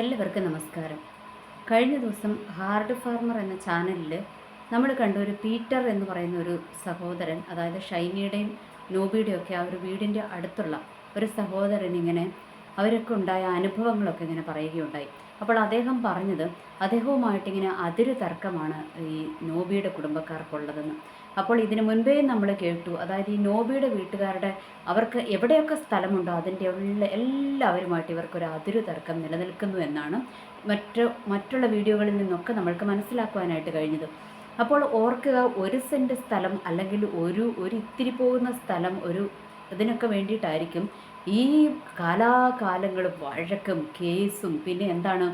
എല്ലാവർക്കും നമസ്കാരം. കഴിഞ്ഞ ദിവസം ഹാർഡ് ഫാർമർ എന്ന ചാനലിൽ നമ്മൾ കണ്ട ഒരു പീറ്റർ എന്ന് പറയുന്ന ഒരു സഹോദരൻ അതായത് ഷൈനിയുടെയും നോബിയുടെയും ഒക്കെ ആ ഒരു വീടിന്റെ അടുത്തുള്ള ഒരു സഹോദരൻ ഇങ്ങനെ അവരൊക്കെ ഉണ്ടായ അനുഭവങ്ങളൊക്കെ ഇങ്ങനെ പറയുകയുണ്ടായി. അപ്പോൾ അദ്ദേഹം പറഞ്ഞത് അദ്ദേഹവുമായിട്ടിങ്ങനെ അതിര് തർക്കമാണ് ഈ നോബിയുടെ കുടുംബക്കാർക്കുള്ളതെന്ന്. അപ്പോൾ ഇതിനു മുൻപേ നമ്മൾ കേട്ടു. അതായത് ഈ നോബിയുടെ വീട്ടുകാരുടെ അവർക്ക് എവിടെയൊക്കെ സ്ഥലമുണ്ടോ അതിന്റെ ഉള്ള എല്ലാവരുമായിട്ട് ഇവർക്കൊരു അതിരു തർക്കം നിലനിൽക്കുന്നു എന്നാണ് മറ്റ് മറ്റുള്ള വീഡിയോകളിൽ നിന്നൊക്കെ നമ്മൾക്ക് മനസ്സിലാക്കുവാനായിട്ട് കഴിഞ്ഞത്. അപ്പോൾ ഓർക്കുക ഒരു സെന്റ് സ്ഥലം അല്ലെങ്കിൽ ഒരു ഒരു ഇത്തിരി പോകുന്ന സ്ഥലം ഒരു ഇതിനൊക്കെ വേണ്ടിയിട്ടായിരിക്കും ഈ കാലാകാലങ്ങളും വഴക്കും കേസും പിന്നെ എന്താണ്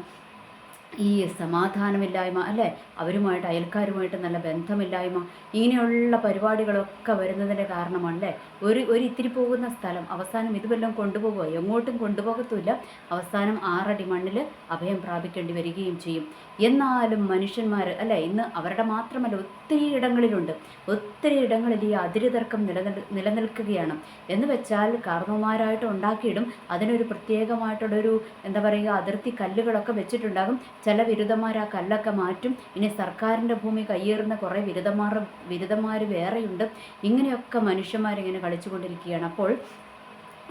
ഈ സമാധാനമില്ലായ്മ അല്ലേ? അവരുമായിട്ട് അയൽക്കാരുമായിട്ട് നല്ല ബന്ധമില്ലായ്മ ഇങ്ങനെയുള്ള പരിപാടികളൊക്കെ വരുന്നതിന്റെ കാരണമല്ലേ? ഒരു ഒരു ഇത്തിരി പോകുന്ന സ്ഥലം അവസാനം ഇതുവെല്ലാം കൊണ്ടുപോകുക എങ്ങോട്ടും കൊണ്ടുപോകത്തുമില്ല. അവസാനം ആറടി മണ്ണിൽ അഭയം പ്രാപിക്കേണ്ടി വരികയും ചെയ്യും. എന്നാലും മനുഷ്യന്മാർ അല്ലേ? ഇന്ന് അവരുടെ മാത്രമല്ല ഒത്തിരി ഇടങ്ങളിലുണ്ട്. ഒത്തിരി ഇടങ്ങളിൽ ഈ അതിരുതർക്കം നിലനിൽ നിലനിൽക്കുകയാണ്. എന്ന് വെച്ചാൽ കാർന്നവന്മാരായിട്ട് ഉണ്ടാക്കിയിടും. അതിനൊരു പ്രത്യേകമായിട്ടുള്ളൊരു എന്താ പറയുക അതിർത്തി കല്ലുകളൊക്കെ വെച്ചിട്ടുണ്ടാകും. ചില ബിരുദന്മാർ ആ കല്ലൊക്കെ മാറ്റും. ഇനി സർക്കാരിന്റെ ഭൂമി കയ്യേറുന്ന കുറേ ബിരുദന്മാർ ബിരുദന്മാർ വേറെയുണ്ട്. ഇങ്ങനെയൊക്കെ മനുഷ്യന്മാരിങ്ങനെ കളിച്ചുകൊണ്ടിരിക്കുകയാണ്. അപ്പോൾ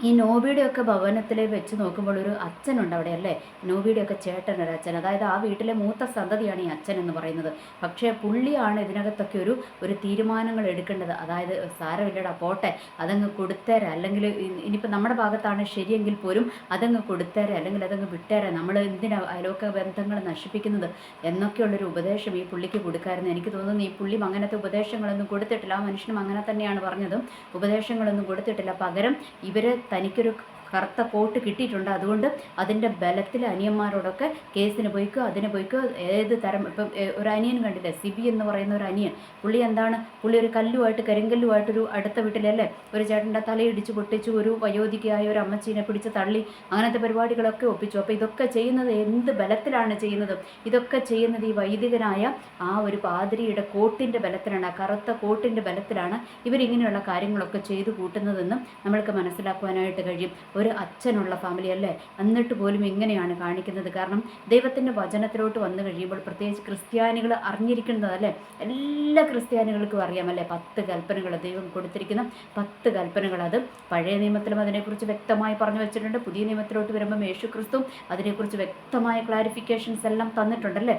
ഈ നോബിയുടെയൊക്കെ ഭവനത്തിൽ വെച്ച് നോക്കുമ്പോൾ ഒരു അച്ഛനുണ്ട് അവിടെ അല്ലേ? നോബിയുടെയൊക്കെ ചേട്ടൻ ഒരു അച്ഛൻ. അതായത് ആ വീട്ടിലെ മൂത്ത സന്തതിയാണ് ഈ അച്ഛൻ എന്ന് പറയുന്നത്. പക്ഷേ പുള്ളിയാണ് ഇതിനകത്തൊക്കെ ഒരു ഒരു തീരുമാനങ്ങൾ എടുക്കേണ്ടത്. അതായത് സാരമില്ലടാ പോട്ടെ. അതങ്ങ് കൊടുത്തേരാ. അല്ലെങ്കിൽ ഇനിയിപ്പോൾ നമ്മുടെ ഭാഗത്താണ് ശരിയെങ്കിൽ പോലും അതങ്ങ് കൊടുത്തേരാ. അല്ലെങ്കിൽ അതങ്ങ് വിട്ടേരെ. നമ്മൾ എന്തിനാ അയലോക്ക ബന്ധങ്ങൾ നശിപ്പിക്കുന്നത് എന്നൊക്കെയുള്ളൊരു ഉപദേശം ഈ പുള്ളിക്ക് കൊടുക്കാമായിരുന്നു എനിക്ക് തോന്നുന്നു ഈ പുള്ളിയും അങ്ങനത്തെ ഉപദേശങ്ങളൊന്നും കൊടുത്തിട്ടില്ല. ആ മനുഷ്യനും അങ്ങനെ തന്നെയാണ് പറഞ്ഞതും. ഉപദേശങ്ങളൊന്നും കൊടുത്തിട്ടില്ല. പകരം ഇവർ തനിക്കൊരു കറുത്ത കോട്ട് കിട്ടിയിട്ടുണ്ട്. അതുകൊണ്ട് അതിന്റെ ബലത്തിൽ അനിയന്മാരോടൊക്കെ കേസിന് പോയിക്കോ അതിന് പോയിക്കോ. ഏത് തരം ഇപ്പം ഒരു അനിയൻ കണ്ടില്ലേ? സിബി എന്ന് പറയുന്ന ഒരു അനിയൻ. പുള്ളി എന്താണ്? പുള്ളി ഒരു കല്ലുമായിട്ട് കരിങ്കല്ലുമായിട്ടൊരു അടുത്ത വീട്ടിലല്ലേ? ഒരു ചേട്ടന്റെ തലയിടിച്ച് പൊട്ടിച്ചു ഒരു വയോധികയായ ഒരു അമ്മച്ചീനെ പിടിച്ച് തള്ളി അങ്ങനത്തെ പരിപാടികളൊക്കെ ഒപ്പിച്ചു. അപ്പോൾ ഇതൊക്കെ ചെയ്യുന്നത് എന്ത് ബലത്തിലാണ് ചെയ്യുന്നത്? ഇതൊക്കെ ചെയ്യുന്നത് ഈ വൈദികനായ ആ ഒരു പാതിരിയുടെ കോട്ടിന്റെ ബലത്തിലാണ് ആ കറുത്ത കോട്ടിന്റെ ബലത്തിലാണ് ഇവരിങ്ങനെയുള്ള കാര്യങ്ങളൊക്കെ ചെയ്തു കൂട്ടുന്നതെന്നും നമ്മൾക്ക് മനസ്സിലാക്കുവാനായിട്ട് കഴിയും. ഒരു അച്ഛനുള്ള ഫാമിലി അല്ലേ? എന്നിട്ട് പോലും ഇങ്ങനെയാണ് കാണിക്കുന്നത്. കാരണം ദൈവത്തിന്റെ വചനത്തിലോട്ട് വന്നു കഴിയുമ്പോൾ പ്രത്യേകിച്ച് ക്രിസ്ത്യാനികൾ അറിഞ്ഞിരിക്കുന്നത് അല്ലേ? എല്ലാ ക്രിസ്ത്യാനികൾക്കും അറിയാമല്ലേ പത്ത് കൽപ്പനകൾ ദൈവം കൊടുത്തിരിക്കുന്ന പത്ത് കൽപ്പനകൾ. അത് പഴയ നിയമത്തിലും അതിനെക്കുറിച്ച് വ്യക്തമായി പറഞ്ഞു വെച്ചിട്ടുണ്ട്. പുതിയ നിയമത്തിലോട്ട് വരുമ്പം യേശു ക്രിസ്തു അതിനെക്കുറിച്ച് വ്യക്തമായ ക്ലാരിഫിക്കേഷൻസ് എല്ലാം തന്നിട്ടുണ്ടല്ലേ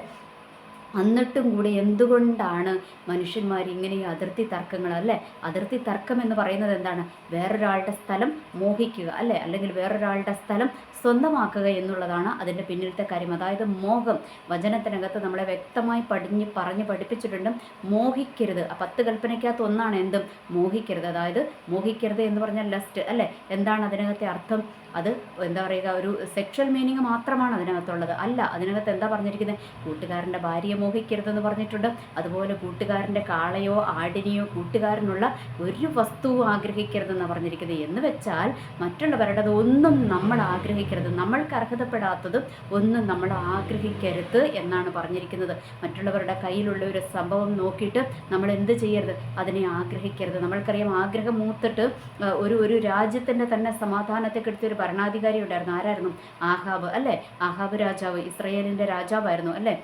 എന്നിട്ടും കൂടി എന്തുകൊണ്ടാണ് മനുഷ്യന്മാർ ഇങ്ങനെ ഈ അതിർത്തി തർക്കങ്ങൾ അല്ലേ? അതിർത്തി തർക്കം എന്ന് പറയുന്നത് എന്താണ്? വേറൊരാളുടെ സ്ഥലം മോഹിക്കുക അല്ലേ? അല്ലെങ്കിൽ വേറൊരാളുടെ സ്ഥലം സ്വന്തമാക്കുക എന്നുള്ളതാണ് അതിന്റെ പിന്നിലത്തെ കാര്യം. അതായത് മോഹം. വചനത്തിനകത്ത് നമ്മളെ വ്യക്തമായി പഠിഞ്ഞ് പറഞ്ഞ് പഠിപ്പിച്ചിട്ടുണ്ട് മോഹിക്കരുത്. ആ പത്ത് കൽപ്പനയ്ക്കകത്ത് ഒന്നാണ് എന്തും? മോഹിക്കരുത്. അതായത് മോഹിക്കരുത് എന്ന് പറഞ്ഞാൽ ലസ്റ്റ് അല്ലേ? എന്താണ് അതിനകത്തെ അർത്ഥം? അത് എന്താ പറയുക ഒരു സെക്ഷൽ മീനിങ് മാത്രമാണ് അതിനകത്തുള്ളത്. അല്ല അതിനകത്ത് എന്താ പറഞ്ഞിരിക്കുന്നത്? കൂട്ടുകാരന്റെ ഭാര്യയെ മോഹിക്കരുതെന്ന് പറഞ്ഞിട്ടുണ്ട്. അതുപോലെ കൂട്ടുകാരന്റെ കാളയോ ആടിനെയോ കൂട്ടുകാരനുള്ള ഒരു വസ്തുവും ആഗ്രഹിക്കരുതെന്ന് പറഞ്ഞിരിക്കുന്നത്. എന്ന് വെച്ചാൽ മറ്റുള്ളവരുടെ ഒന്നും നമ്മൾ ആഗ്രഹിക്കരുത്. നമ്മൾക്ക് അർഹതപ്പെടാത്തതും ഒന്നും നമ്മൾ ആഗ്രഹിക്കരുത് എന്നാണ് പറഞ്ഞിരിക്കുന്നത്. മറ്റുള്ളവരുടെ കയ്യിലുള്ള ഒരു സംഭവം നോക്കിയിട്ട് നമ്മൾ എന്ത് ചെയ്യരുത്? അതിനെ ആഗ്രഹിക്കരുത്. നമ്മൾക്കറിയാം ആഗ്രഹം മൂത്തിട്ട് ഒരു ഒരു രാജ്യത്തിന്റെ തന്നെ സമാധാനത്തെ കെടുത്തിയ ഒരു ഭരണാധികാരി ഉണ്ടായിരുന്നു. ആരായിരുന്നു? ആഹാബ് അല്ലേ? ആഹാബ് രാജാവ് ഇസ്രയേലിന്റെ രാജാവായിരുന്നു അല്ലേ?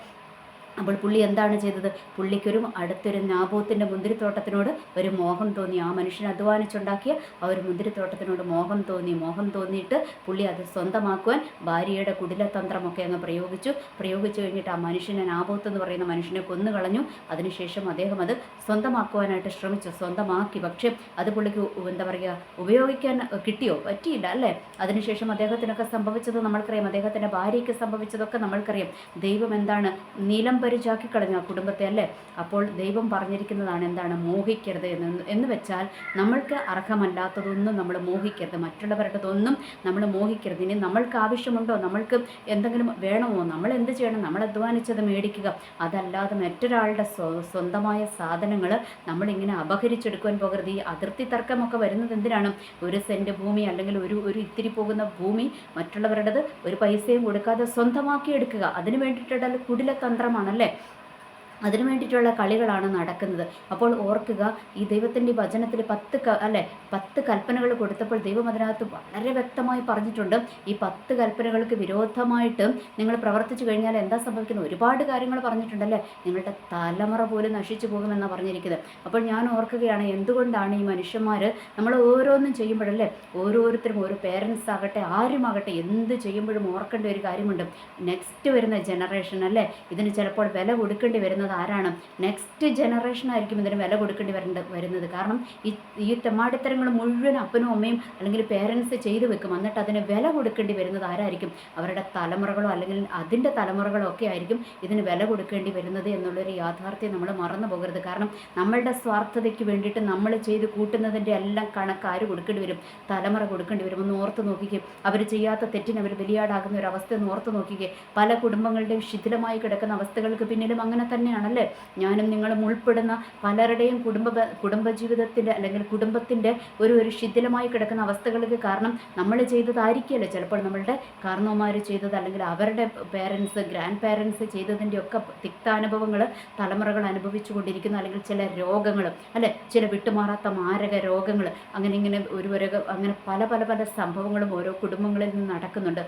അപ്പോൾ പുള്ളി എന്താണ് ചെയ്തത്? പുള്ളിക്കൊരു അടുത്തൊരു നാബോത്തിന്റെ മുന്തിരിത്തോട്ടത്തിനോട് ഒരു മോഹം തോന്നി. ആ മനുഷ്യൻ അധ്വാനിച്ചുണ്ടാക്കിയ ആ ഒരു മുന്തിരിത്തോട്ടത്തിനോട് മോഹം തോന്നി. മോഹം തോന്നിയിട്ട് പുള്ളി അത് സ്വന്തമാക്കുവാൻ ഭാര്യയുടെ കുടിലതന്ത്രമൊക്കെ അങ്ങ് പ്രയോഗിച്ചു. പ്രയോഗിച്ചു കഴിഞ്ഞിട്ട് ആ മനുഷ്യനെ നാബോത്ത് എന്ന് പറയുന്ന മനുഷ്യനെ കൊന്നു കളഞ്ഞു. അതിനുശേഷം അദ്ദേഹം അത് സ്വന്തമാക്കുവാനായിട്ട് ശ്രമിച്ചു. സ്വന്തമാക്കി. പക്ഷേ അത് പുള്ളിക്ക് എന്താ പറയുക ഉപയോഗിക്കാൻ കിട്ടിയോ? പറ്റിയില്ല അല്ലേ? അതിനുശേഷം അദ്ദേഹത്തിനൊക്കെ സംഭവിച്ചത് നമ്മൾക്കറിയാം. അദ്ദേഹത്തിന്റെ ഭാര്യയ്ക്ക് സംഭവിച്ചതൊക്കെ നമ്മൾക്കറിയാം. ദൈവം എന്താണ്? നീലം പരിചാക്കി കളഞ്ഞു ആ കുടുംബത്തെ അല്ലേ? അപ്പോൾ ദൈവം പറഞ്ഞിരിക്കുന്നതാണ് എന്താണ്? മോഹിക്കരുത് എന്ന്. എന്ന് വെച്ചാൽ നമ്മൾക്ക് അർഹമല്ലാത്തതൊന്നും നമ്മൾ മോഹിക്കരുത്. മറ്റുള്ളവരുടേതൊന്നും നമ്മൾ മോഹിക്കരുത്. ഇനി നമ്മൾക്ക് ആവശ്യമുണ്ടോ? നമ്മൾക്ക് എന്തെങ്കിലും വേണമോ? നമ്മൾ എന്ത് ചെയ്യണം? നമ്മൾ അധ്വാനിച്ചത് മേടിക്കുക. അതല്ലാതെ മറ്റൊരാളുടെ സ്വന്തമായ സാധനങ്ങൾ നമ്മളിങ്ങനെ അപഹരിച്ചെടുക്കുവാൻ പോകരുത്. ഈ അതിർത്തി തർക്കമൊക്കെ വരുന്നത് എന്തിനാണ്? ഒരു സെന്റ് ഭൂമി അല്ലെങ്കിൽ ഒരു ഒരു ഇത്തിരി പോകുന്ന ഭൂമി മറ്റുള്ളവരുടേത് ഒരു പൈസയും കൊടുക്കാതെ സ്വന്തമാക്കി എടുക്കുക അതിന് വേണ്ടിയിട്ടുള്ള കുടില തന്ത്രമാണല്ലേ അതിനു വേണ്ടിയിട്ടുള്ള കളികളാണ് നടക്കുന്നത്. അപ്പോൾ ഓർക്കുക ഈ ദൈവത്തിന്റെ വചനത്തിൽ പത്ത് അല്ലെ പത്ത് കൽപ്പനകൾ കൊടുത്തപ്പോൾ ദൈവം അതിനകത്ത് വളരെ വ്യക്തമായി പറഞ്ഞിട്ടുണ്ട്. ഈ പത്ത് കൽപ്പനകൾക്ക് വിരോധമായിട്ട് നിങ്ങൾ പ്രവർത്തിച്ചു കഴിഞ്ഞാൽ എന്താ സംഭവിക്കുന്നത്? ഒരുപാട് കാര്യങ്ങൾ പറഞ്ഞിട്ടുണ്ടല്ലേ? നിങ്ങളുടെ തലമുറ പോലും നശിച്ചു പോകുമെന്നാണ് പറഞ്ഞിരിക്കുന്നത്. അപ്പോൾ ഞാൻ ഓർക്കുകയാണ് എന്തുകൊണ്ടാണ് ഈ മനുഷ്യന്മാർ നമ്മൾ ഓരോന്നും ചെയ്യുമ്പോഴല്ലേ ഓരോരുത്തരും ഓരോ പേരൻസ് ആകട്ടെ ആരുമാകട്ടെ എന്ത് ചെയ്യുമ്പോഴും ഓർക്കേണ്ട ഒരു കാര്യമുണ്ട്. നെക്സ്റ്റ് വരുന്ന ജനറേഷൻ അല്ലേ ഇതിന് ചിലപ്പോൾ വില കൊടുക്കേണ്ടി വരുന്നത് ആരാണ്? നെക്സ്റ്റ് ജനറേഷൻ ആയിരിക്കും ഇതിന് വില കൊടുക്കേണ്ടി വരേണ്ട വരുന്നത്. കാരണം ഈ ഈ തെമ്മാടിത്തരങ്ങൾ മുഴുവൻ അപ്പനും അമ്മയും അല്ലെങ്കിൽ പേരൻസ് ചെയ്തു വെക്കും. എന്നിട്ട് അതിന് വില കൊടുക്കേണ്ടി വരുന്നത് ആരായിരിക്കും? അവരുടെ തലമുറകളോ അല്ലെങ്കിൽ അതിന്റെ തലമുറകളോ ഒക്കെ ആയിരിക്കും ഇതിന് വില കൊടുക്കേണ്ടി വരുന്നത് എന്നുള്ളൊരു യാഥാർത്ഥ്യം നമ്മൾ മറന്നു പോകരുത്. കാരണം നമ്മളുടെ സ്വാർത്ഥതയ്ക്ക് വേണ്ടിയിട്ട് നമ്മൾ ചെയ്ത് കൂട്ടുന്നതിന്റെ എല്ലാം കണക്ക് ആര് കൊടുക്കേണ്ടി വരും? തലമുറ കൊടുക്കേണ്ടി വരും. ഒന്ന് ഓർത്ത് നോക്കിക്കേ. അവർ ചെയ്യാത്ത തെറ്റിന് അവർ ബലിയാടാകുന്ന ഒരു അവസ്ഥ ഒന്ന് ഓർത്ത് നോക്കിക്കേ. പല കുടുംബങ്ങളുടെയും ശിഥിലമായി കിടക്കുന്ന അവസ്ഥകൾക്ക് പിന്നിലും അങ്ങനെ തന്നെയാണല്ലേ? ഞാനും നിങ്ങളും ഉൾപ്പെടുന്ന പലരുടെയും കുടുംബ കുടുംബജീവിതത്തിന്റെ അല്ലെങ്കിൽ കുടുംബത്തിന്റെ ഒരു ഒരു ശിഥിലമായി കിടക്കുന്ന അവസ്ഥകൾക്ക് കാരണം നമ്മൾ ചെയ്തതായിരിക്കുമല്ലോ. ചിലപ്പോൾ നമ്മളുടെ കാരണവന്മാർ ചെയ്തത് അല്ലെങ്കിൽ അവരുടെ പേരൻസ് ഗ്രാൻഡ് പേരൻസ് ചെയ്തതിന്റെ ഒക്കെ തിക്താനുഭവങ്ങൾ തലമുറകൾ അനുഭവിച്ചു കൊണ്ടിരിക്കുന്നു അല്ലെങ്കിൽ ചില രോഗങ്ങൾ അല്ലെ? ചില വിട്ടുമാറാത്ത മാരക രോഗങ്ങൾ. അങ്ങനെ ഇങ്ങനെ ഒരു അങ്ങനെ പല പല പല സംഭവങ്ങളും ഓരോ കുടുംബങ്ങളിൽ നിന്ന് നടക്കുന്നുണ്ട്.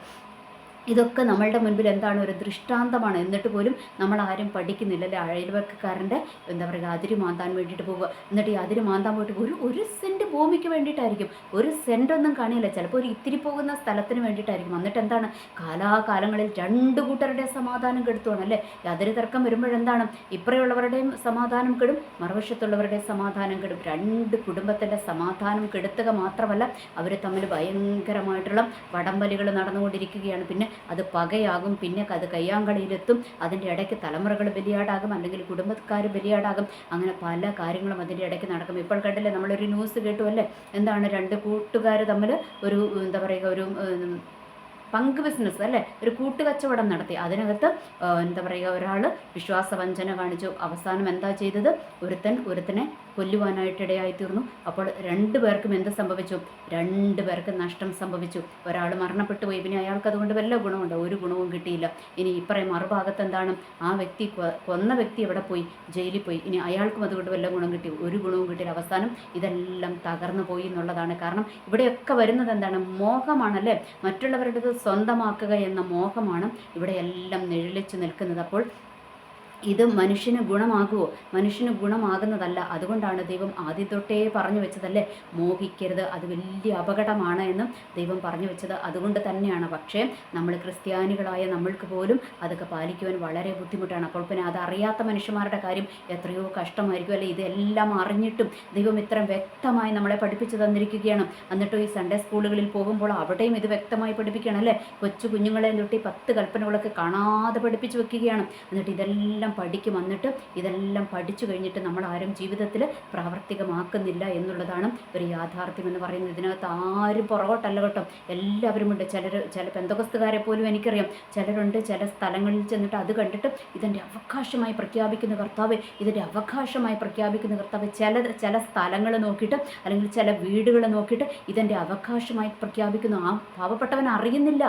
ഇതൊക്കെ നമ്മളുടെ മുൻപിൽ എന്താണ് ഒരു ദൃഷ്ടാന്തമാണ് എന്നിട്ട് പോലും നമ്മൾ ആരും പഠിക്കുന്നില്ല അല്ലെ? അയൽവക്കക്കാരന്റെ എന്താ പറയുക അതിര് മാന്താൻ വേണ്ടിയിട്ട് പോവുക. എന്നിട്ട് ഈ അതിര് മാന്താൻ പോയിട്ട് ഒരു ഒരു സെന്റ് ഭൂമിക്ക് വേണ്ടിയിട്ടായിരിക്കും. ഒരു സെന്റ് ഒന്നും കാണില്ല. ചിലപ്പോൾ ഒരു ഇത്തിരി പോകുന്ന സ്ഥലത്തിന് വേണ്ടിയിട്ടായിരിക്കും. എന്നിട്ട് എന്താണ്? കാലാകാലങ്ങളിൽ രണ്ട് കൂട്ടരുടെ സമാധാനം കെടുത്തുവാണ് അല്ലേ? അതിര് തർക്കം വരുമ്പോഴെന്താണ്? ഇപ്പറയുള്ളവരുടെയും സമാധാനം കെടും മറുവശത്തുള്ളവരുടെ സമാധാനം കെടും. രണ്ട് കുടുംബത്തിന്റെ സമാധാനം കെടുത്തുക മാത്രമല്ല അവർ തമ്മിൽ ഭയങ്കരമായിട്ടുള്ള വടംവലികൾ നടന്നുകൊണ്ടിരിക്കുകയാണ്. പിന്നെ അത് പകയാകും. പിന്നെ അത് കയ്യാങ്കളിയിലെത്തും. അതിന്റെ ഇടയ്ക്ക് തലമുറകൾ ബലിയാടാകും. അല്ലെങ്കിൽ കുടുംബക്കാർ ബലിയാടാകും. അങ്ങനെ പല കാര്യങ്ങളും അതിന്റെ ഇടയ്ക്ക് നടക്കും. ഇപ്പോൾ കണ്ടില്ലേ നമ്മളൊരു ന്യൂസ് കേട്ടുമല്ലേ എന്താണ് രണ്ട് കൂട്ടുകാർ തമ്മിൽ ഒരു എന്താ പറയുക ഒരു പങ്ക് ബിസിനസ് അല്ലേ? ഒരു കൂട്ടുകച്ചവടം നടത്തി. അതിനകത്ത് എന്താ പറയുക ഒരാൾ വിശ്വാസവഞ്ചന കാണിച്ചു. അവസാനം എന്താ ചെയ്തത്? ഒരുത്തൻ ഒരുത്തനെ കൊല്ലുവാനായിട്ടിടയായി തീർന്നു അപ്പോൾ രണ്ടു പേർക്കും എന്ത് സംഭവിച്ചു? രണ്ടു പേർക്ക് നഷ്ടം സംഭവിച്ചു. ഒരാൾ മരണപ്പെട്ടു പോയി. പിന്നെ അയാൾക്ക് അതുകൊണ്ട് വല്ല ഗുണമുണ്ട്? ഒരു ഗുണവും കിട്ടിയില്ല. ഇനി ഇപ്പറയും മറുഭാഗത്ത് എന്താണ്? ആ വ്യക്തി കൊന്ന വ്യക്തി എവിടെ പോയി? ജയിലിൽ പോയി. ഇനി അയാൾക്കും അതുകൊണ്ട് വല്ല ഗുണം കിട്ടി. ഒരു ഗുണവും കിട്ടിയില്ല. അവസാനം ഇതെല്ലാം തകർന്നു പോയി എന്നുള്ളതാണ് കാരണം. ഇവിടെയൊക്കെ വരുന്നത് എന്താണ്? മോഹമാണല്ലേ? മറ്റുള്ളവരുടേത് സ്വന്തമാക്കുക എന്ന മോഹമാണ് ഇവിടെ എല്ലാം നിഴലിച്ചു നിൽക്കുന്നത്. അപ്പോൾ ഇത് മനുഷ്യന് ഗുണമാകുമോ മനുഷ്യന് ഗുണമാകുന്നതല്ല. അതുകൊണ്ടാണ് ദൈവം ആദ്യം തൊട്ടേ പറഞ്ഞു വെച്ചതല്ലേ? മോഹിക്കരുത്. അത് വലിയ അപകടമാണ് എന്ന് ദൈവം പറഞ്ഞു വെച്ചത്. അതുകൊണ്ട് തന്നെയാണ്. പക്ഷേ നമ്മൾ ക്രിസ്ത്യാനികളായ നമ്മൾക്ക് പോലും അതൊക്കെ പാലിക്കുവാൻ വളരെ ബുദ്ധിമുട്ടാണ്. അപ്പോൾ പിന്നെ അതറിയാത്ത മനുഷ്യന്മാരുടെ കാര്യം എത്രയോ കഷ്ടമായിരിക്കും അല്ലെ? ഇതെല്ലാം അറിഞ്ഞിട്ടും ദൈവം ഇത്ര വ്യക്തമായി നമ്മളെ പഠിപ്പിച്ചു തന്നിരിക്കുകയാണ്. എന്നിട്ടും ഈ സൺഡേ സ്കൂളുകളിൽ പോകുമ്പോൾ അവിടെയും ഇത് വ്യക്തമായി പഠിപ്പിക്കുകയാണ് അല്ലേ? കൊച്ചു കുഞ്ഞുങ്ങളെ തൊട്ടി പത്ത് കൽപ്പനകളൊക്കെ കാണാതെ പഠിപ്പിച്ചു വെക്കുകയാണ്. എന്നിട്ട് ഇതെല്ലാം ഇതെല്ലാം പഠിക്കും വന്നിട്ട് ഇതെല്ലാം പഠിച്ചു കഴിഞ്ഞിട്ട് നമ്മൾ ആരും ജീവിതത്തിൽ പ്രാവർത്തികമാക്കുന്നില്ല എന്നുള്ളതാണ് ഒരു യാഥാർത്ഥ്യം എന്ന് പറയുന്നത്. ഇതിനകത്ത് ആരും പുറകോട്ടല്ല കേട്ടോ. എല്ലാവരുമുണ്ട് ചിലർ ചില പെന്തകസ്തുകാരെ പോലും എനിക്കറിയാം. ചിലരുണ്ട് ചില സ്ഥലങ്ങളിൽ ചെന്നിട്ട് അത് കണ്ടിട്ട് ഇതിന്റെ അവകാശമായി പ്രഖ്യാപിക്കുന്ന കർത്താവ് ഇതിന്റെ അവകാശമായി പ്രഖ്യാപിക്കുന്ന കർത്താവ് ചില ചില സ്ഥലങ്ങൾ നോക്കിയിട്ട് അല്ലെങ്കിൽ ചില വീടുകൾ നോക്കിയിട്ട് ഇതിന്റെ അവകാശമായി പ്രഖ്യാപിക്കുന്നു ആ പാവപ്പെട്ടവൻ അറിയുന്നില്ല.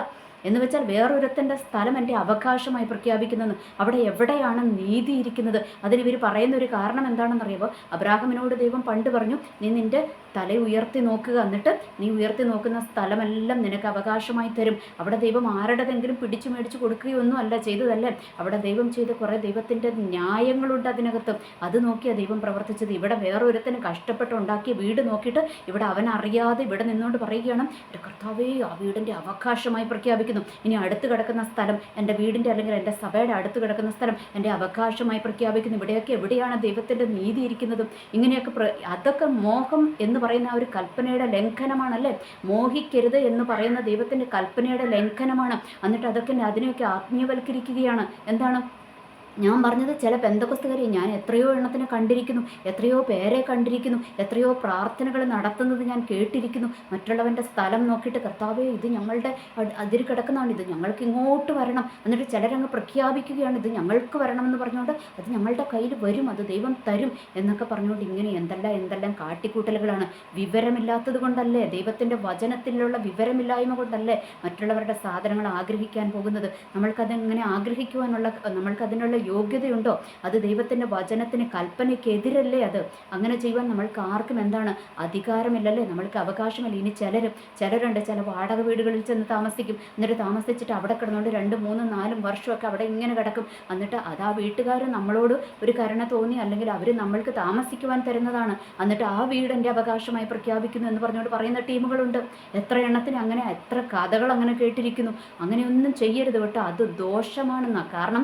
എന്ന് വെച്ചാൽ വേറൊരുത്തന്റെ സ്ഥലം എന്റെ അവകാശമായി പ്രഖ്യാപിക്കുന്നത് അവിടെ എവിടെയാണ് നീതി ഇരിക്കുന്നത്? അതിന് ഇവർ പറയുന്ന ഒരു കാരണം എന്താണെന്നറിയുമ്പോൾ അബ്രാഹമിനോട് ദൈവം പണ്ട് പറഞ്ഞു നീ നിന്റെ തല ഉയർത്തി നോക്കുക. എന്നിട്ട് നീ ഉയർത്തി നോക്കുന്ന സ്ഥലമെല്ലാം നിനക്ക് അവകാശമായി തരും. അവിടെ ദൈവം ആരുടെതെങ്കിലും പിടിച്ചു മേടിച്ചു കൊടുക്കുകയൊന്നും അല്ല ചെയ്തതല്ലേ? അവിടെ ദൈവം ചെയ്ത കുറേ ദൈവത്തിന്റെ ന്യായങ്ങളുണ്ട് അതിനകത്ത്. അത് നോക്കിയാൽ ദൈവം പ്രവർത്തിച്ചത്. ഇവിടെ വേറൊരുത്തന് കഷ്ടപ്പെട്ടുണ്ടാക്കിയ വീട് നോക്കിയിട്ട് ഇവിടെ അവൻ അറിയാതെ ഇവിടെ നിന്നുകൊണ്ട് പറയുകയാണ് എന്റെ കർത്താവേ ആ വീടിന്റെ അവകാശമായി പ്രഖ്യാപിക്കുന്നു. ഇനി അടുത്ത് കിടക്കുന്ന സ്ഥലം എന്റെ വീടിന്റെ അല്ലെങ്കിൽ എന്റെ സഭയുടെ അടുത്ത് കിടക്കുന്ന സ്ഥലം എന്റെ അവകാശമായി പ്രഖ്യാപിക്കുന്നു. ഇവിടെയൊക്കെ എവിടെയാണ് ദൈവത്തിന്റെ നീതി ഇരിക്കുന്നതും? ഇങ്ങനെയൊക്കെ അതൊക്കെ മോഹം എന്ന് പറയുന്ന ആ ഒരു കൽപ്പനയുടെ ലംഘനമാണല്ലേ? മോഹിക്കരുത് എന്ന് പറയുന്ന ദൈവത്തിന്റെ കൽപ്പനയുടെ ലംഘനമാണ്. എന്നിട്ട് അതൊക്കെ അതിനെയൊക്കെ ആത്മീയവൽക്കരിക്കുകയാണ്. എന്താണ്? ഞാൻ പറഞ്ഞത് ചില ബന്ധുക്കസ്തുകാരെ ഞാൻ എത്രയോ എണ്ണത്തിനെ കണ്ടിരിക്കുന്നു എത്രയോ പേരെ കണ്ടിരിക്കുന്നു എത്രയോ പ്രാർത്ഥനകൾ നടത്തുന്നത് ഞാൻ കേട്ടിരിക്കുന്നു. മറ്റുള്ളവന്റെ സ്ഥലം നോക്കിയിട്ട് കർത്താവേ ഇത് ഞങ്ങളുടെ അതിൽ കിടക്കുന്നതാണ് ഇത് ഞങ്ങൾക്ക് ഇങ്ങോട്ട് വരണം എന്നിട്ട് ചിലരങ്ങ് പ്രഖ്യാപിക്കുകയാണ് ഇത് ഞങ്ങൾക്ക് വരണമെന്ന് പറഞ്ഞുകൊണ്ട് അത് ഞങ്ങളുടെ കയ്യിൽ വരും അത് ദൈവം തരും എന്നൊക്കെ പറഞ്ഞുകൊണ്ട് ഇങ്ങനെ എന്തെല്ലാം എന്തെല്ലാം കാട്ടിക്കൂട്ടലുകളാണ്. വിവരമില്ലാത്തത് കൊണ്ടല്ലേ ദൈവത്തിന്റെ വചനത്തിലുള്ള വിവരമില്ലായ്മ കൊണ്ടല്ലേ മറ്റുള്ളവരുടെ സാധനങ്ങൾ ആഗ്രഹിക്കാൻ പോകുന്നത്? നമ്മൾക്കതെങ്ങനെ ആഗ്രഹിക്കുവാനുള്ള നമ്മൾക്കതിനുള്ള യോഗ്യതയുണ്ടോ? അത് ദൈവത്തിന്റെ വചനത്തിന് കൽപ്പനയ്ക്കെതിരല്ലേ അത്? അങ്ങനെ ചെയ്യുവാൻ നമ്മൾക്ക് ആർക്കും എന്താണ് അധികാരമില്ലല്ലേ? നമ്മൾക്ക് അവകാശമില്ല. ഇനി ചിലരും ചിലരുണ്ട് ചില വാടക വീടുകളിൽ ചെന്ന് താമസിക്കും. എന്നിട്ട് താമസിച്ചിട്ട് അവിടെ കിടന്നുകൊണ്ട് രണ്ട് മൂന്നും നാലും വർഷമൊക്കെ അവിടെ ഇങ്ങനെ കിടക്കും. എന്നിട്ട് അത് ആ വീട്ടുകാർ നമ്മളോട് ഒരു കരുണ തോന്നി അല്ലെങ്കിൽ അവർ നമ്മൾക്ക് താമസിക്കുവാൻ തരുന്നതാണ്. എന്നിട്ട് ആ വീട് അവകാശമായി പ്രഖ്യാപിക്കുന്നു എന്ന് പറഞ്ഞുകൊണ്ട് പറയുന്ന ടീമുകളുണ്ട്. എത്ര എണ്ണത്തിന് അങ്ങനെ എത്ര കഥകൾ അങ്ങനെ കേട്ടിരിക്കുന്നു. അങ്ങനെയൊന്നും ചെയ്യരുത് കേട്ടോ. അത് ദോഷമാണെന്നാണ് കാരണം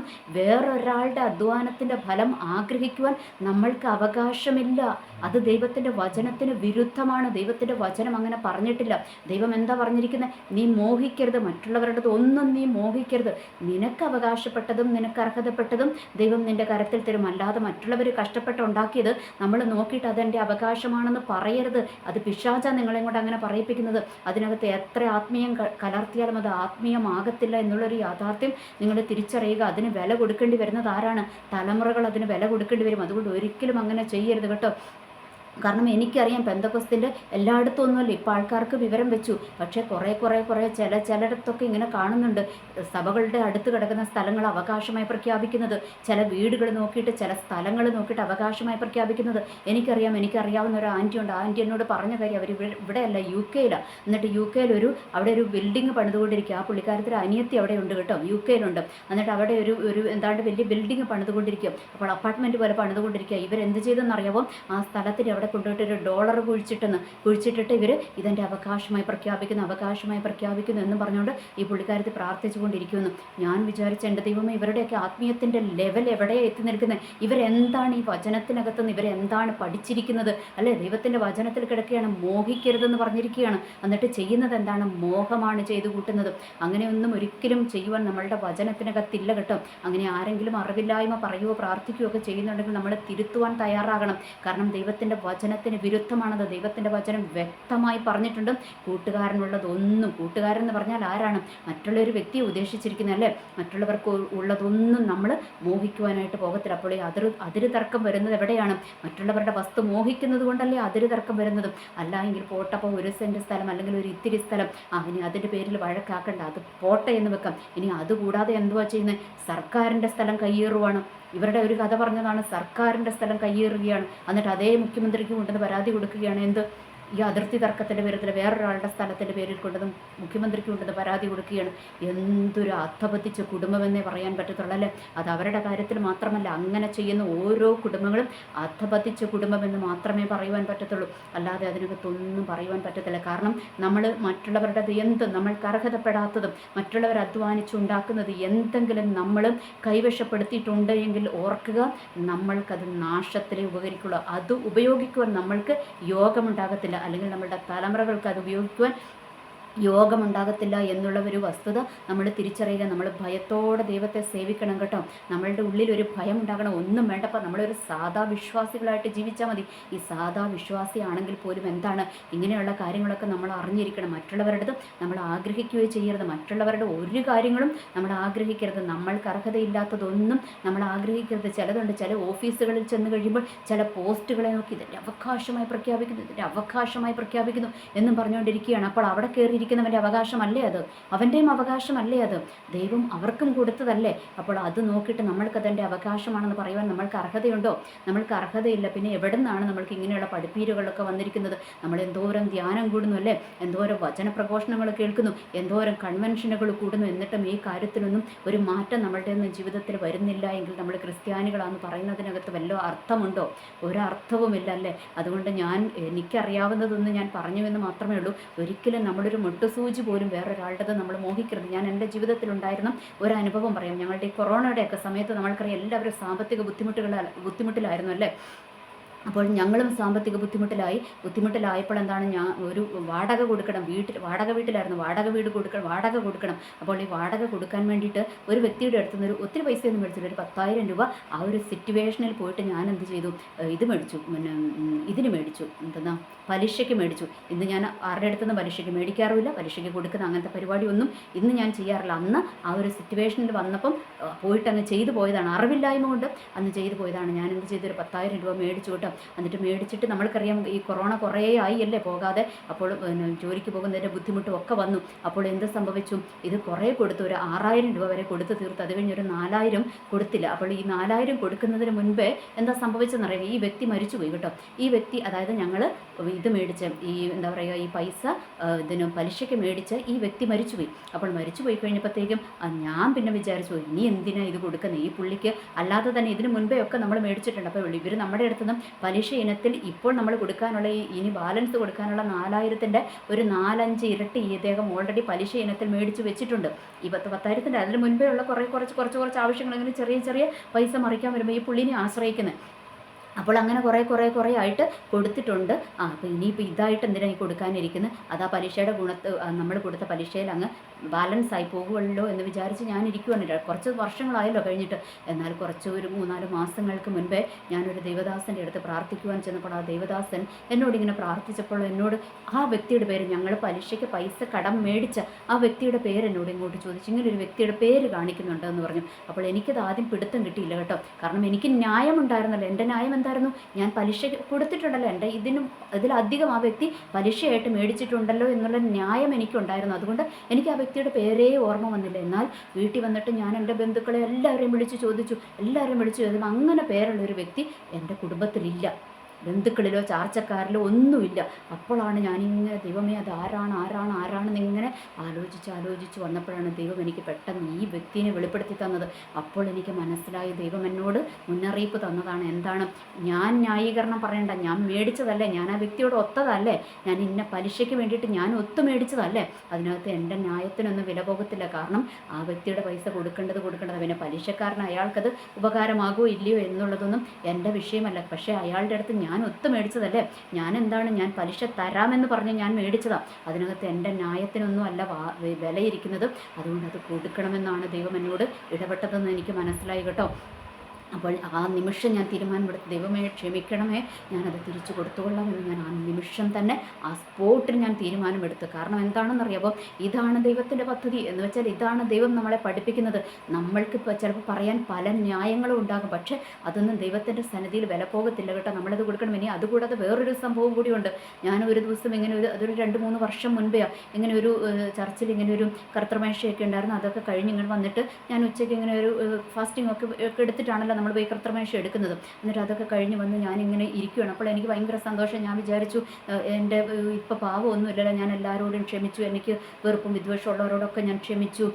വേറൊരാളുടെ അധ്വാനത്തിന്റെ ഫലം ആഗ്രഹിക്കുവാൻ നമ്മൾക്ക് അവകാശമില്ല. അത് ദൈവത്തിന്റെ വചനത്തിന് വിരുദ്ധമാണ്. ദൈവത്തിന്റെ വചനം അങ്ങനെ പറഞ്ഞിട്ടില്ല. ദൈവം എന്താ പറഞ്ഞിരിക്കുന്നത് നീ മോഹിക്കരുത്. മറ്റുള്ളവരുടെ ഒന്നും നീ മോഹിക്കരുത്. നിനക്ക് അവകാശപ്പെട്ടതും നിനക്ക് അർഹതപ്പെട്ടതും ദൈവം നിന്റെ കരത്തിൽ തരും. അല്ലാതെ മറ്റുള്ളവർ കഷ്ടപ്പെട്ടുണ്ടാക്കിയത് നമ്മൾ നോക്കിയിട്ട് അതെന്റെ അവകാശമാണെന്ന് പറയരുത്. അത് പിശാച നിങ്ങളെ കൊണ്ട് അങ്ങനെ പറയിപ്പിക്കുന്നത്. അതിനകത്ത് എത്ര ആത്മീയം കലർത്തിയാലും അത് ആത്മീയമാകത്തില്ല എന്നുള്ളൊരു യാഥാർത്ഥ്യം നിങ്ങൾ തിരിച്ചറിയുക. അതിന് വില കൊടുക്കേണ്ടി വരുന്നത് ആരാണ് തലമുറകൾ അതിന് വില കൊടുക്കേണ്ടി വരും. അതുകൊണ്ട് ഒരിക്കലും അങ്ങനെ ചെയ്യരുത് കേട്ടോ. കാരണം എനിക്കറിയാം പെന്തക്കോസ്തിന്റെ എല്ലായിടത്തും ഒന്നുമല്ല ഇപ്പോൾ ആൾക്കാർക്ക് വിവരം വെച്ചു. പക്ഷേ കുറേ കുറേ കുറേ ചില ചിലയിടത്തൊക്കെ ഇങ്ങനെ കാണുന്നുണ്ട്. സഭകളുടെ അടുത്ത് കിടക്കുന്ന സ്ഥലങ്ങൾ അവകാശമായി പ്രഖ്യാപിക്കുന്നത്. ചില വീടുകൾ നോക്കിയിട്ട് ചില സ്ഥലങ്ങൾ നോക്കിയിട്ട് അവകാശമായി പ്രഖ്യാപിക്കുന്നത്. എനിക്കറിയാം എനിക്കറിയാവുന്ന ഒരു ആന്റി ഉണ്ട്. ആന്റി എന്നോട് പറഞ്ഞ കാര്യം അവർ ഇവിടെ ഇവിടെയല്ല യു കെയിലാണ് എന്നിട്ട് യു കെയിലൊരു അവിടെ ഒരു ബിൽഡിംഗ് പണിതുകൊണ്ടിരിക്കുക. ആ പുള്ളിക്കാരത്തിൽ അനിയത്തി അവിടെ ഉണ്ട് കേട്ടോ യു കെയിലുണ്ട്. എന്നിട്ട് അവിടെ ഒരു ഒരു എന്താണ്ട് വലിയ ബിൽഡിംഗ് പണിതുകൊണ്ടിരിക്കും അപ്പോൾ അപ്പാർട്ട്മെന്റ് പോലെ പണിതുകൊണ്ടിരിക്കുക. ഇവരെന്ത് ചെയ്തെന്നറിയാവോ? ആ സ്ഥലത്തിന്റെ അവിടെ കൊണ്ടുപോയിട്ട് ഒരു ഡോളർ കുഴിച്ചിട്ടെന്ന്. കുഴിച്ചിട്ടിട്ട് ഇവർ ഇതെന്റെ അവകാശമായി പ്രഖ്യാപിക്കുന്നു അവകാശമായി പ്രഖ്യാപിക്കുന്നു എന്ന് പറഞ്ഞുകൊണ്ട് ഈ പുള്ളിക്കാരത്തിൽ പ്രാർത്ഥിച്ചുകൊണ്ടിരിക്കുന്നു ഞാൻ വിചാരിച്ച എന്റെ ദൈവമേ ഇവരുടെയൊക്കെ ആത്മീയത്തിന്റെ ലെവൽ എവിടെയാണ് എത്തി നിൽക്കുന്നത് ഇവരെന്താണ് ഈ വചനത്തിനകത്തുനിന്ന് ഇവരെന്താണ് പഠിച്ചിരിക്കുന്നത്? അല്ലെ ദൈവത്തിന്റെ വചനത്തിൽ കിടക്കുകയാണ് മോഹിക്കരുതെന്ന് പറഞ്ഞിരിക്കുകയാണ്. എന്നിട്ട് ചെയ്യുന്നത് എന്താണ്? മോഹമാണ് ചെയ്തു കൂട്ടുന്നത്. അങ്ങനെയൊന്നും ഒരിക്കലും ചെയ്യുവാൻ നമ്മളുടെ വചനത്തിനകത്തില്ല കേട്ടോ. അങ്ങനെ ആരെങ്കിലും അറിവില്ലായ്മ പറയുകയോ പ്രാർത്ഥിക്കുകയോ ഒക്കെ ചെയ്യുന്നുണ്ടെങ്കിൽ നമ്മൾ തിരുത്തുവാൻ തയ്യാറാകണം. കാരണം ദൈവത്തിന്റെ വചനത്തിന് വിരുദ്ധമാണത് ദൈവത്തിന്റെ വചനം വ്യക്തമായി പറഞ്ഞിട്ടുണ്ട്. കൂട്ടുകാരനുള്ളതൊന്നും കൂട്ടുകാരൻ എന്ന് പറഞ്ഞാൽ ആരാണ്? മറ്റുള്ള ഒരു വ്യക്തിയെ ഉദ്ദേശിച്ചിരിക്കുന്നത് അല്ലേ? മറ്റുള്ളവർക്ക് ഉള്ളതൊന്നും നമ്മൾ മോഹിക്കുവാനായിട്ട് പോകത്തില്ല. അപ്പോൾ ഈ അതിർ അതിര് തർക്കം വരുന്നത് എവിടെയാണ്? മറ്റുള്ളവരുടെ വസ്തു മോഹിക്കുന്നത് കൊണ്ടല്ലേ അതിര് തർക്കം വരുന്നതും? അല്ല എങ്കിൽ പോട്ടപ്പോൾ ഒരു സെന്റ് സ്ഥലം അല്ലെങ്കിൽ ഒരു ഇത്തിരി സ്ഥലം. ആ ഇനി അതിന്റെ പേരിൽ വഴക്കാക്കണ്ട. അത് പോട്ടെ എന്ന് വെക്കാം. ഇനി അതുകൂടാതെ എന്തുവാ ചെയ്യുന്നത്? സർക്കാരിന്റെ സ്ഥലം കയ്യേറുവാണ്. ഇവരുടെ ഒരു കഥ പറഞ്ഞതാണ് സർക്കാരിന്റെ സ്ഥലം കയ്യേറുകയാണ്. എന്നിട്ട് അതേ മുഖ്യമന്ത്രിക്ക് കൊണ്ടുവന്ന് പരാതി കൊടുക്കുകയാണ്. എന്ത്? ഈ അതിർത്തി തർക്കത്തിന്റെ പേരിൽ വേറൊരാളുടെ സ്ഥലത്തിന്റെ പേരിൽ കൊണ്ടതും മുഖ്യമന്ത്രിക്ക് കൊണ്ടത് പരാതി കൊടുക്കുകയാണ്. എന്തൊരു അധപതിച്ച കുടുംബമെന്നേ പറയാൻ പറ്റത്തുള്ളൂ അല്ലേ? അത് അവരുടെ കാര്യത്തിൽ മാത്രമല്ല അങ്ങനെ ചെയ്യുന്ന ഓരോ കുടുംബങ്ങളും അധപതിച്ച കുടുംബമെന്ന് മാത്രമേ പറയുവാൻ പറ്റത്തുള്ളൂ. അല്ലാതെ അതിനകത്തൊന്നും പറയുവാൻ പറ്റത്തില്ല. കാരണം നമ്മൾ മറ്റുള്ളവരുടെ എന്തും നമ്മൾക്ക് അർഹതപ്പെടാത്തതും മറ്റുള്ളവർ അധ്വാനിച്ചുണ്ടാക്കുന്നത് എന്തെങ്കിലും നമ്മൾ കൈവശപ്പെടുത്തിയിട്ടുണ്ട് എങ്കിൽ ഓർക്കുക നമ്മൾക്കത് നാശത്തിലേ ഉപകരിക്കുള്ളൂ. അത് ഉപയോഗിക്കുവാൻ നമ്മൾക്ക് യോഗമുണ്ടാകത്തില്ല. അല്ലെങ്കിൽ നമ്മുടെ തലമുറകൾക്ക് അത് ഉപയോഗിക്കുവാൻ യോഗമുണ്ടാകത്തില്ല എന്നുള്ള ഒരു വസ്തുത നമ്മൾ തിരിച്ചറിയുക നമ്മൾ ഭയത്തോടെ ദൈവത്തെ സേവിക്കണം കേട്ടോ. നമ്മളുടെ ഉള്ളിൽ ഒരു ഭയം ഉണ്ടാകണം ഒന്നും വേണ്ടപ്പോൾ നമ്മളൊരു സാധാ വിശ്വാസികളായിട്ട് ജീവിച്ചാൽ മതി. ഈ സാധാ വിശ്വാസിയാണെങ്കിൽ പോലും എന്താണ്? ഇങ്ങനെയുള്ള കാര്യങ്ങളൊക്കെ നമ്മൾ അറിഞ്ഞിരിക്കണം. മറ്റുള്ളവരുടേത് നമ്മൾ ആഗ്രഹിക്കുകയോ ചെയ്യരുത്. മറ്റുള്ളവരുടെ ഒരു കാര്യങ്ങളും നമ്മൾ ആഗ്രഹിക്കരുത്. നമ്മൾക്ക് അർഹതയില്ലാത്തതൊന്നും നമ്മൾ ആഗ്രഹിക്കരുത്. ചിലതുണ്ട് ചില ഓഫീസുകളിൽ ചെന്ന് കഴിയുമ്പോൾ ചില പോസ്റ്റുകളെ നോക്കി ഇതിന്റെ അവകാശമായി പ്രഖ്യാപിക്കുന്നു ഇതിന്റെ അവകാശമായി പ്രഖ്യാപിക്കുന്നു എന്നും പറഞ്ഞുകൊണ്ടിരിക്കുകയാണ്. അപ്പോൾ അവിടെ കയറിയിരിക്കുന്നവന്റെ അവകാശമല്ലേ അത്? അവന്റെയും അവകാശമല്ലേ അത്? ദൈവം അവർക്കും കൊടുത്തതല്ലേ? അപ്പോൾ അത് നോക്കിയിട്ട് നമ്മൾക്ക് അതെന്റെ അവകാശമാണെന്ന് പറയുവാൻ നമ്മൾക്ക് അർഹതയുണ്ടോ? നമ്മൾക്ക് അർഹതയില്ല. പിന്നെ എവിടെ നിന്നാണ് നമ്മൾക്ക് ഇങ്ങനെയുള്ള പഠിപ്പീരുകളൊക്കെ വന്നിരിക്കുന്നത്? നമ്മൾ എന്തോരം ധ്യാനം കൂടുന്നു അല്ലേ? എന്തോരം വചനപ്രഘോഷണങ്ങൾ കേൾക്കുന്നു? എന്തോരം കൺവെൻഷനുകൾ കൂടുന്നു? എന്നിട്ടും ഈ കാര്യത്തിലൊന്നും ഒരു മാറ്റം നമ്മളുടെ ഒന്നും ജീവിതത്തിൽ വരുന്നില്ല എങ്കിൽ നമ്മൾ ക്രിസ്ത്യാനികളാണെന്ന് പറയുന്നതിനകത്ത് വല്ല അർത്ഥമുണ്ടോ? ഒരർത്ഥവുമില്ല അല്ലേ? അതുകൊണ്ട് ഞാൻ എനിക്കറിയാവുന്നതൊന്നും ഞാൻ പറഞ്ഞു എന്ന് മാത്രമേ ഉള്ളൂ. ഒരിക്കലും നമ്മളൊരു മുട്ടുസൂചി പോലും വേറൊരാളുടേത് നമ്മൾ മോഹിക്കരുത്. ഞാൻ എന്റെ ജീവിതത്തിലുണ്ടായിരുന്ന ഒരു അനുഭവം പറയാം. ഞങ്ങളുടെ ഈ കൊറോണയുടെയൊക്കെ സമയത്ത് നമ്മൾക്കറിയാം എല്ലാവരും സാമ്പത്തിക ബുദ്ധിമുട്ടുകൾ ബുദ്ധിമുട്ടിലായിരുന്നു അല്ലേ? അപ്പോൾ ഞങ്ങളും സാമ്പത്തിക ബുദ്ധിമുട്ടിലായി. ബുദ്ധിമുട്ടിലായപ്പോൾ എന്താണ് ഞാൻ ഒരു വാടക കൊടുക്കണം. വീട്ടിൽ വാടക വീട്ടിലായിരുന്നു. വാടക വീട് കൊടുക്കണം വാടക കൊടുക്കണം. അപ്പോൾ ഈ വാടക കൊടുക്കാൻ വേണ്ടിയിട്ട് ഒരു വ്യക്തിയുടെ അടുത്ത് നിന്ന് ഒരു ഒത്തിരി പൈസയൊന്നും മേടിച്ചില്ല. ഒരു പത്തായിരം രൂപ ആ ഒരു സിറ്റുവേഷനിൽ പോയിട്ട് ഞാൻ എന്ത് ചെയ്തു? ഇത് മേടിച്ചു. പിന്നെ ഇതിന് മേടിച്ചു. എന്തെന്നാ? പലിശയ്ക്ക് മേടിച്ചു. ഇന്ന് ഞാൻ ആരുടെ അടുത്തുനിന്ന് പലിശയ്ക്ക് മേടിക്കാറുമില്ല. പലിശയ്ക്ക് കൊടുക്കുന്ന അങ്ങനത്തെ പരിപാടിയൊന്നും ഇന്ന് ഞാൻ ചെയ്യാറില്ല. അന്ന് ആ ഒരു സിറ്റുവേഷനിൽ വന്നപ്പം പോയിട്ട് അങ്ങ് ചെയ്തു പോയതാണ്. അറിവില്ലായ്മ കൊണ്ട് അന്ന് ചെയ്തു പോയതാണ്. ഞാൻ എന്ത് ചെയ്തൊരു പത്തായിരം രൂപ മേടിച്ചു കേട്ടോ. എന്നിട്ട് മേടിച്ചിട്ട് നമ്മൾക്കറിയാം ഈ കൊറോണ കുറേ ആയി അല്ലേ പോകാതെ. അപ്പോൾ ജോലിക്ക് പോകുന്നതിന്റെ ബുദ്ധിമുട്ടും ഒക്കെ വന്നു. അപ്പോൾ എന്ത് സംഭവിച്ചു? ഇത് കുറേ കൊടുത്തു. ഒരു ആറായിരം രൂപ വരെ കൊടുത്ത് തീർത്ത്. അത് കഴിഞ്ഞ് ഒരു നാലായിരം കൊടുത്തില്ല. അപ്പോൾ ഈ നാലായിരം കൊടുക്കുന്നതിന് മുൻപേ എന്താ സംഭവിച്ചെന്നറിയാം ഈ വ്യക്തി മരിച്ചുപോയി കേട്ടോ. ഈ വ്യക്തി അതായത് ഞങ്ങൾ ഇത് മേടിച്ച ഈ എന്താ പറയുക ഈ പൈസ ഇതിന് പലിശയ്ക്ക് മേടിച്ച് ഈ വ്യക്തി മരിച്ചുപോയി അപ്പോൾ മരിച്ചുപോയി കഴിഞ്ഞപ്പോഴത്തേക്കും ഞാൻ പിന്നെ വിചാരിച്ചു ഇനി എന്തിനാണ് ഇത് കൊടുക്കുന്നത് ഈ പുള്ളിക്ക് അല്ലാതെ തന്നെ ഇതിന് മുൻപേ ഒക്കെ നമ്മൾ മേടിച്ചിട്ടുണ്ട്. അപ്പോൾ ഇവർ നമ്മുടെ അടുത്ത് നിന്നും പലിശ ഇനത്തിൽ ഇപ്പോൾ നമ്മൾ കൊടുക്കാനുള്ള ഇനി ബാലൻസ് കൊടുക്കാനുള്ള നാലായിരത്തിന്റെ ഒരു നാലഞ്ച് ഇരട്ടി ഇദ്ദേഹം ഓൾറെഡി പലിശ ഇനത്തിൽ മേടിച്ച് വെച്ചിട്ടുണ്ട്. ഈ പത്ത് പത്തായിരത്തിന്റെ അതിന് മുൻപേ ഉള്ള കുറേ കുറച്ച് കുറച്ച് കുറച്ച് ആവശ്യങ്ങൾ ഇങ്ങനെ ചെറിയ ചെറിയ പൈസ മറിക്കാൻ വരുമ്പോൾ ഈ പുള്ളിനെ ആശ്രയിക്കുന്നത്. അപ്പോൾ അങ്ങനെ കുറേ കുറേ കുറേ ആയിട്ട് കൊടുത്തിട്ടുണ്ട്. ആ അപ്പോൾ ഇനിയിപ്പോൾ ഇതായിട്ട് എന്തിനാണ് ഈ കൊടുക്കാനിരിക്കുന്നത് അത് ആ പലിശയുടെ ഗുണത്ത് നമ്മൾ കൊടുത്ത പലിശയിൽ അങ്ങ് ബാലൻസ് ആയി പോകുമല്ലോ എന്ന് വിചാരിച്ച് ഞാൻ ഇരിക്കുവാണ് കുറച്ച് വർഷങ്ങളായല്ലോ കഴിഞ്ഞിട്ട്. എന്നാൽ കുറച്ച് ഒരു മൂന്നാൽ മാസങ്ങൾക്ക് മുൻപേ ഞാനൊരു ദേവദാസന്റെ അടുത്ത് പ്രാർത്ഥിക്കുവാൻ ചെന്നപ്പോൾ ആ ദേവദാസൻ എന്നോട് ഇങ്ങനെ പ്രാർത്ഥിച്ചപ്പോൾ എന്നോട് ആ വ്യക്തിയുടെ പേര് ഞങ്ങൾ പലിശയ്ക്ക് പൈസ കടം മേടിച്ച ആ വ്യക്തിയുടെ പേര് എന്നോട് ഇങ്ങോട്ട് ചോദിച്ചു. ഇങ്ങനെ ഒരു വ്യക്തിയുടെ പേര് കാണിക്കുന്നുണ്ട് എന്ന് പറഞ്ഞു. അപ്പോൾ എനിക്കത് ആദ്യം പിടുത്തം കിട്ടിയില്ല കേട്ടോ. കാരണം എനിക്ക് ന്യായമുണ്ടായിരുന്നല്ലോ. എന്റെ ന്യായം എന്തായിരുന്നു? ഞാൻ പലിശ കൊടുത്തിട്ടുണ്ടല്ലോ. എന്റെ ഇതിനും ഇതിലധികം ആ വ്യക്തി പലിശയായിട്ട് മേടിച്ചിട്ടുണ്ടല്ലോ എന്നുള്ള ന്യായം എനിക്കുണ്ടായിരുന്നു. അതുകൊണ്ട് എനിക്ക് ആ വ്യക്തിയുടെ പേരേ ഓർമ്മ വന്നില്ല. എന്നാൽ വീട്ടിൽ വന്നിട്ട് ഞാൻ എന്റെ ബന്ധുക്കളെ എല്ലാവരെയും വിളിച്ച് ചോദിച്ചു. എല്ലാവരെയും വിളിച്ച് ചോദിച്ചു അങ്ങനെ പേരുള്ള ഒരു വ്യക്തി എന്റെ കുടുംബത്തിലില്ല. ബന്ധുക്കളിലോ ചാർച്ചക്കാരിലോ ഒന്നുമില്ല. അപ്പോഴാണ് ഞാനിങ്ങനെ ദൈവമേ അത് ആരാണ് ആരാണ് ആരാണെന്ന് ഇങ്ങനെ ആലോചിച്ച് ആലോചിച്ച് വന്നപ്പോഴാണ് ദൈവം എനിക്ക് പെട്ടെന്ന് ഈ വ്യക്തിനെ വെളിപ്പെടുത്തി തന്നത്. അപ്പോൾ എനിക്ക് മനസ്സിലായി ദൈവം എന്നോട് മുന്നറിയിപ്പ് തന്നതാണ്. എന്താണ്? ഞാൻ ന്യായീകരണം പറയണ്ട. ഞാൻ മേടിച്ചതല്ലേ? ഞാൻ ആ വ്യക്തിയോട് ഒത്തതല്ലേ? ഞാൻ ഇന്ന പലിശയ്ക്ക് വേണ്ടിയിട്ട് ഞാൻ ഒത്തു മേടിച്ചതല്ലേ? അതിനകത്ത് എന്റെ ന്യായത്തിനൊന്നും വില പോകത്തില്ല. കാരണം ആ വ്യക്തിയുടെ പൈസ കൊടുക്കേണ്ടത് കൊടുക്കേണ്ടത്. പിന്നെ പലിശക്കാരൻ അയാൾക്കത് ഉപകാരമാകുമോ ഇല്ലയോ എന്നുള്ളതൊന്നും എന്റെ വിഷയമല്ല. പക്ഷേ അയാളുടെ അടുത്ത് ഞാൻ ഒത്തു മേടിച്ചതല്ലേ ഞാൻ എന്താണ് ഞാൻ പലിശ തരാമെന്ന് പറഞ്ഞ് ഞാൻ മേടിച്ചതാണ് അതിനകത്ത് എന്റെ ന്യായത്തിനൊന്നും അല്ല വിലയിരിക്കുന്നത്. അതുകൊണ്ട് അത് കൊടുക്കണമെന്നാണ് ദൈവം എന്നോട് ഇടപെട്ടതെന്ന് എനിക്ക് മനസ്സിലായി കേട്ടോ. അപ്പോൾ ആ നിമിഷം ഞാൻ തീരുമാനമെടുത്ത് ദൈവമേ ക്ഷമിക്കണമേ. ഞാനത് തിരിച്ചു കൊടുത്തുകൊള്ളാമെന്ന് ഞാൻ ആ നിമിഷം തന്നെ ആ സ്പോട്ടിൽ ഞാൻ തീരുമാനമെടുത്തു. കാരണം എന്താണെന്നറിയാമോ ഇതാണ് ദൈവത്തിന്റെ പദ്ധതി. എന്ന് വെച്ചാൽ ഇതാണ് ദൈവം നമ്മളെ പഠിപ്പിക്കുന്നത്. നമ്മൾക്ക് ഇപ്പോൾ ചിലപ്പോൾ പറയാൻ പല ന്യായങ്ങളും ഉണ്ടാകും. പക്ഷേ അതൊന്നും ദൈവത്തിന്റെ സന്നിധിയിൽ വില പോകത്തില്ല കേട്ടോ. നമ്മളത് കൊടുക്കണം. ഇനി അതുകൂടാതെ വേറൊരു സംഭവം കൂടിയുണ്ട്. ഞാൻ ഒരു ദിവസം ഇങ്ങനെ ഒരു അതൊരു രണ്ട് മൂന്ന് വർഷം മുൻപേ ഇങ്ങനെ ഒരു ചർച്ചിൽ ഇങ്ങനെ ഒരു കർത്തമേഷയൊക്കെ ഉണ്ടായിരുന്നു. അതൊക്കെ കഴിഞ്ഞ് ഇങ്ങനെ വന്നിട്ട് ഞാൻ ഉച്ചയ്ക്ക് ഇങ്ങനെ ഒരു ഫാസ്റ്റിംഗ് ഒക്കെ എടുത്തിട്ടാണല്ലോ നമ്മൾ പോയി കൃത്രിമേഷം എടുക്കുന്നത്. എന്നിട്ട് അതൊക്കെ കഴിഞ്ഞ് വന്ന് ഞാനിങ്ങനെ ഇരിക്കുകയാണ് അപ്പോൾ എനിക്ക് ഭയങ്കര സന്തോഷം. ഞാൻ വിചാരിച്ചു എന്റെ ഇപ്പോൾ പാവമൊന്നുമില്ലല്ലോ ഞാൻ എല്ലാവരോടും ക്ഷമിച്ചു. എനിക്ക് വെറുപ്പും വിദ്വേഷമുള്ളവരോടൊക്കെ ഞാൻ ക്ഷമിച്ചു.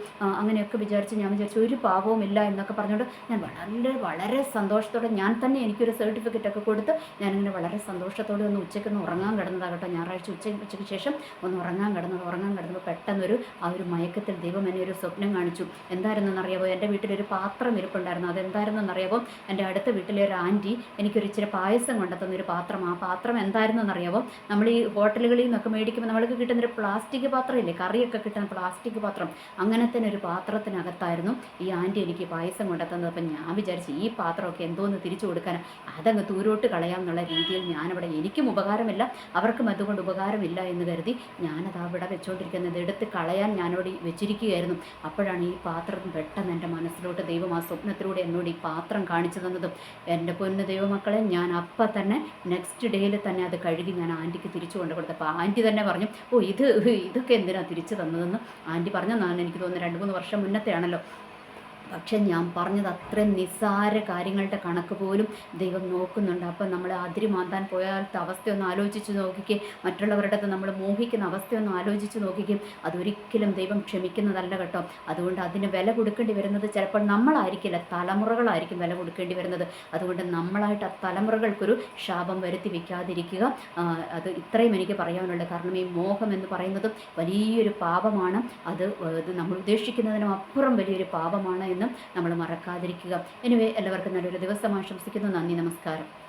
അങ്ങനെയൊക്കെ വിചാരിച്ച് ഞാൻ വിചാരിച്ചു ഒരു പാവവും ഇല്ല എന്നൊക്കെ പറഞ്ഞുകൊണ്ട് ഞാൻ വളരെ വളരെ സന്തോഷത്തോടെ ഞാൻ തന്നെ എനിക്കൊരു സർട്ടിഫിക്കറ്റ് ഒക്കെ കൊടുത്ത് ഞാനിങ്ങനെ വളരെ സന്തോഷത്തോടെ ഒന്ന് ഉച്ചയ്ക്ക് ഒന്ന് ഉറങ്ങാൻ കിടന്നതാകട്ടെ. ഞായറാഴ്ച ഉച്ച ഉച്ചയ്ക്ക് ശേഷം ഒന്ന് ഉറങ്ങാൻ കിടന്നത് ഉറങ്ങാൻ കിടന്നപ്പോൾ പെട്ടെന്നൊരു ആ ഒരു മയക്കത്തിൽ ദൈവം എന്നെ ഒരു സ്വപ്നം കാണിച്ചു. എന്തായിരുന്നു എന്തായിരുന്നെന്നറിയാമോ എന്റെ വീട്ടിലൊരു പാത്രം ഇരിപ്പുണ്ടായിരുന്നു. അതെന്തായിരുന്നെന്നറിയാമോ എന്റെ അടുത്ത വീട്ടിലെ ഒരു ആന്റി എനിക്കൊരു ഇച്ചിരി പായസം കൊണ്ടുത്തന്ന ഒരു പാത്രം. ആ പാത്രം എന്തായിരുന്നെന്നറിയാമോ നമ്മൾ ഈ ഹോട്ടലുകളിൽ നിന്നൊക്കെ മേടിക്കുമ്പോൾ നമ്മൾക്ക് കിട്ടുന്നൊരു പ്ലാസ്റ്റിക് പാത്രമില്ലേ? കറിയൊക്കെ കിട്ടുന്ന പ്ലാസ്റ്റിക് പാത്രം. അങ്ങനെ തന്നെ ഒരു പാത്രത്തിനകത്തായിരുന്നു ഈ ആന്റി എനിക്ക് പായസം കൊണ്ടെത്തുന്നത് അപ്പം ഞാൻ വിചാരിച്ചു ഈ പാത്രമൊക്കെ എന്തോന്ന് തിരിച്ചു കൊടുക്കാൻ? അതങ്ങ് തൂരോട്ട് കളയാം എന്നുള്ള രീതിയിൽ ഞാനവിടെ എനിക്കും ഉപകാരമില്ല അവർക്കും അതുകൊണ്ട് ഉപകാരമില്ല എന്ന് കരുതി ഞാനത് അവിടെ വെച്ചുകൊണ്ടിരിക്കുന്നത് എടുത്ത് കളയാൻ ഞാനോട് വെച്ചിരിക്കുകയായിരുന്നു. അപ്പോഴാണ് ഈ പാത്രം പെട്ടെന്ന് എന്റെ മനസ്സിലോട്ട് ദൈവം ആ സ്വപ്നത്തിലൂടെ എന്നോട് ഈ പാത്രം കാണിച്ചു തന്നതും. എന്റെ പൊന്ന ദൈവമക്കളെ ഞാൻ അപ്പം തന്നെ നെക്സ്റ്റ് ഡേയിൽ തന്നെ അത് കഴുകി ഞാൻ ആന്റിക്ക് തിരിച്ചു കൊണ്ട് കൊടുത്തപ്പോൾ ആന്റി തന്നെ പറഞ്ഞു ഓ ഇത് ഇതൊക്കെ എന്തിനാണ് തിരിച്ചു തന്നതെന്ന്? ആന്റി പറഞ്ഞതാണ് എനിക്ക് തോന്നുന്നത് രണ്ട് മൂന്ന് വർഷം മുന്നത്തെയാണല്ലോ. പക്ഷെ ഞാൻ പറഞ്ഞത് അത്രയും നിസ്സാര കാര്യങ്ങളുടെ കണക്ക് പോലും ദൈവം നോക്കുന്നുണ്ട്. അപ്പം നമ്മൾ അതിരി മാന്താൻ പോയാലത്തെ അവസ്ഥയൊന്ന് ആലോചിച്ച് നോക്കിക്കേ. മറ്റുള്ളവരുടെ നമ്മൾ മോഹിക്കുന്ന അവസ്ഥയൊന്ന് ആലോചിച്ച് നോക്കിക്കും. അതൊരിക്കലും ദൈവം ക്ഷമിക്കുന്നതല്ല കേട്ടോ. അതുകൊണ്ട് അതിന് വില കൊടുക്കേണ്ടി വരുന്നത് ചിലപ്പോൾ നമ്മളായിരിക്കില്ല. തലമുറകളായിരിക്കും വില കൊടുക്കേണ്ടി വരുന്നത്. അതുകൊണ്ട് നമ്മളായിട്ട് ആ തലമുറകൾക്കൊരു ശാപം വരുത്തി വയ്ക്കാതിരിക്കുക അത് ഇത്രയും എനിക്ക് പറയാനുള്ളത് കാരണം ഈ മോഹം എന്ന് പറയുന്നത് വലിയൊരു പാപമാണ്. അത് നമ്മൾ ഉദ്ദേശിക്കുന്നതിനും അപ്പുറം വലിയൊരു പാപമാണ് എന്നും നമ്മൾ മറക്കാതിരിക്കുക. എനിവേ എല്ലാവർക്കും നല്ലൊരു ദിവസം ആശംസിക്കുന്നു. നന്ദി നമസ്കാരം.